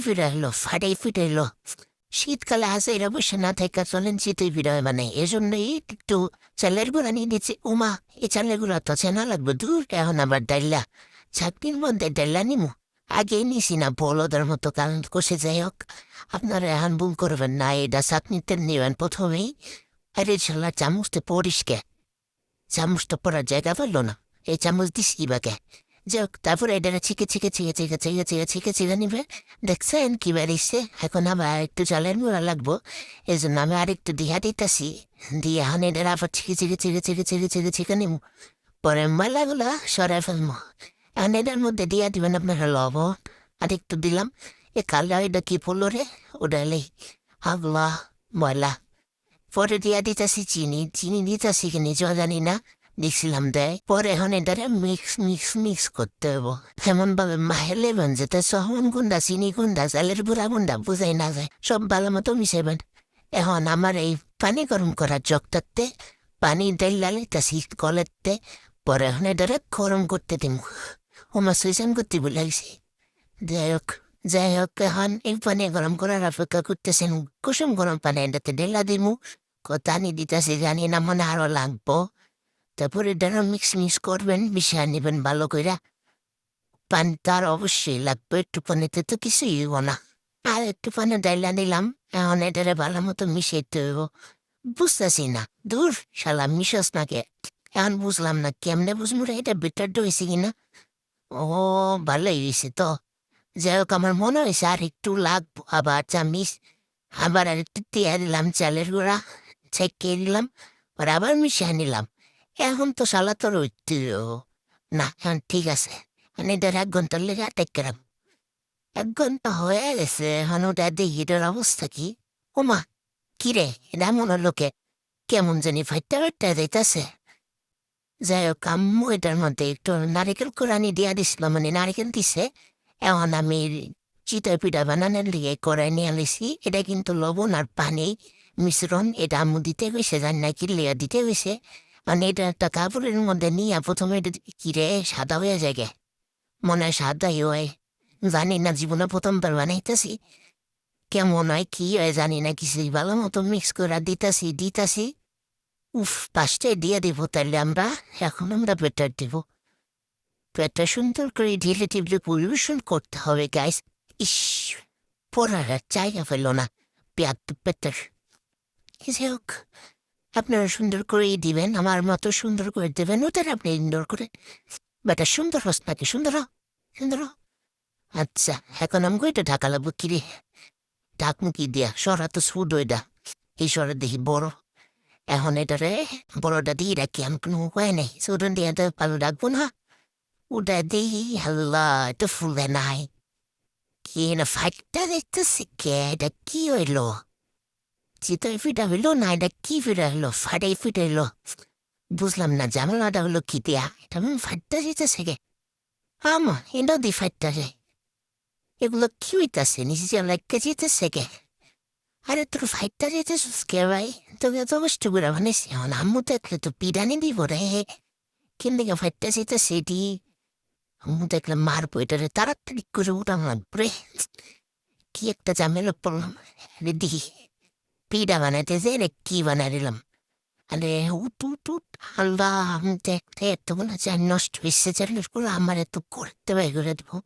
ফিরে এলো ফাটাই ফিরে শীতকালে আসে এরা বসে না থেকে চলেন শীতে ফিরে মানে এজন্যই একটু চালের গুঁড়া নিয়ে দিচ্ছে উমা এই চালের গুঁড়া তো চেনা লাগবে। দূর এখন আবার ডাইলা। চাকরির মধ্যে ডাইলা নিমু। আগে নিছি না, বলদের মতো কারণ কষে যাই হোক। আপনারা এখন ভুল করবেন না, এটা চাটনিতে নেবেন প্রথমেই, আরে ছেলা চামচতে পরিষ্কার। চামচটা পড়ার জায়গা পেল না। এই চামচ দিছি বাকে যাক তারপরে এটা ছিকে ছিকে ছিকে ছিকে ছিকে ছিকে ছিকে ছিকে নিবে দেখছেন কি বেরিয়েছে এখন আবার একটু জলের মোড়া লাগবো এই জন্য আমি আর একটু দিয়া দিতেছি দিয়ে এখন এটা আবার ছিকে ছিকে ছিকে ছিকে ছিকে ছিকে ছিকে নিব পরে ময়লাগুলা সরাই ফেলব এখন এটার মধ্যে দিয়া দিবেন আপনারা লবণ আর একটু দিলাম এ কালো এটা কি পড়ল রে ওটালেই হাগলা ময়লা পরে দিয়া দিতেছি চিনি চিনি দিতেছি কি নিজেও জানি না দেখছিলাম দেয় পরে এখন এটারে মিক্স মিক্স মিক্স করতে হব এমন ভাবে মাহেলেবেন যেতে সহন গুন্ডা, চিনি গুন্ডা, চালের বুড়া গুন্ডা, বুঝাই না যায়, সব ভালো মতো মিশাইবেন। এখন আমার এই পানি গরম করার জগটাতে পানি ডাইলালে তা শীত কলেতে, পরে এখন এটারে গরম করতে দিম। ওমা সুইসান করতে বলেছি যাই হোক যাই হোক, এখন এই পানি গরম করার অপেক্ষা করতেছেন। কুসুম গরম পানি এটাতে ঢেলা দিমু। কোথানি দিতেছি, জানি না মনে আরও লাগবো। তারপরে এটারও মিক্স মিক্স করবেন, মিশিয়ে নেবেন ভালো করে পান তার অবশ্যই লাগবে, একটু পানিতে তো কিছুই হইব না। আর একটু পানি ডাইলা নিলাম, এখন এটারে ভালো মতো মিশাইতে হইব। বুঝতেছি না দূর শালা, মিশাস নাকে এখন বুঝলাম না, কেমনে বুঝব রে, এটা বেটারটা হয়েছে কিনা? ও, ভালোই হয়েছে তো। যাই হোক আমার মনে হয়েছে আর একটু লাগবো, আবার চামিস আবার আর একটু টিয়া দিলাম, চালের গুঁড়া, ছেঁকে দিলাম আর আবার মিশিয়ে নিলাম। এখন তো শালা তোর উঠতে না এখন ঠিক আছে মানে এটার এক ঘণ্টার লেগে আটেক এক ঘণ্টা হয়ে গেছে এখন ওটা দেখি এটার অবস্থা কি ওমা কি রে এটা মনে লোকে কেমন জানি ফাইটটা ফাইটটা দিতেছে যাই হোক আম্মু এটার মধ্যে একটু নারিকেল কোরআনি দিয়া দিছিল মানে নারিকেল দিছে এখন আমি চিতা পিঠা বানানোর লিগে করাই নিয়ে আলিছি এটা কিন্তু লবণ আর পানি মিশ্রণ এটা আম্মু দিতে গেছে জানি না কি লিয়া দিতে গেছে মানে এটা একটা কাপড়ের মধ্যে নিয়ে প্রথমে কিরে সাদা হয়ে যায় গে। মনে হয় সাদাই হয় জানি না জীবনে প্রথমবার বানাইতেছি কেমন হয় কি হয় জানি না কিছু ভালো মতো মিক্স করে দিতাছি দিতাছি উফ পাঁচটায় দিয়ে দিব তাহলে আমরা এখন আমরা বেটার দিব পেটটা সুন্দর করে ঢিলে টিপলে পরিবেশন করতে হবে গাইস ইস পড়ার জায়গা পেল না পেয়ার পেটার হোক আপনারা সুন্দর করেই দিবেন, আমার মতো সুন্দর করে দেবেন ওদের আপনি ইনডোর করে। বেটা, সুন্দর হস নাকি? সুন্দর সুন্দর আচ্ছা এখন আমি এটা ঢাকা লাগবো কিরে ঢাকমুখি দিয়া, সরা তো সুদ ওইটা এই সরা দেখি বড়। এখন এটারে বড়টা দিয়ে রাখি, আমি কোনো উপায় নেই। সুদন দিয়ে তো ভালো রাখব না। ওটা দিই, হাল্লা, এটা ফুলে নাই। কি না, ফাইটটা দেখতেছি কে? এটা কি হইল? চিতই ফিটা হইল না এটা কি ফিটা হলো ফাটাই ফিটে হলো বুঝলাম না জামালাটা হলো কি দিয়া এটা আমি ফাটটা যেতেছে গে আমা এটা দি ফাটটা যায় এগুলো কি হইতাছে নিজে লাগে যেতেছে গে আরে তোর ফাইটটা যেতেছিস কে ভাই তোকে তো কষ্ট করে বানিয়েছি এখন আম্মু দেখলে তো পিডানি দিব রে কেন দিকে ফাইটটা যেতেছে এটি আম্মু দেখলে মারবো এটারে তাড়াতাড়ি করে উঠাম লাগবে রে কি একটা ঝামেলা পড়লাম রে দেখি পিঠা বানাইতেছে রে কি বানাই দিলাম আরে উঠ উঠ উঠ আল্লাহ আমি দেখতে এত মনে চাই নষ্ট হয়েছে চালের করে আমার এত করতে বাই করে দেবো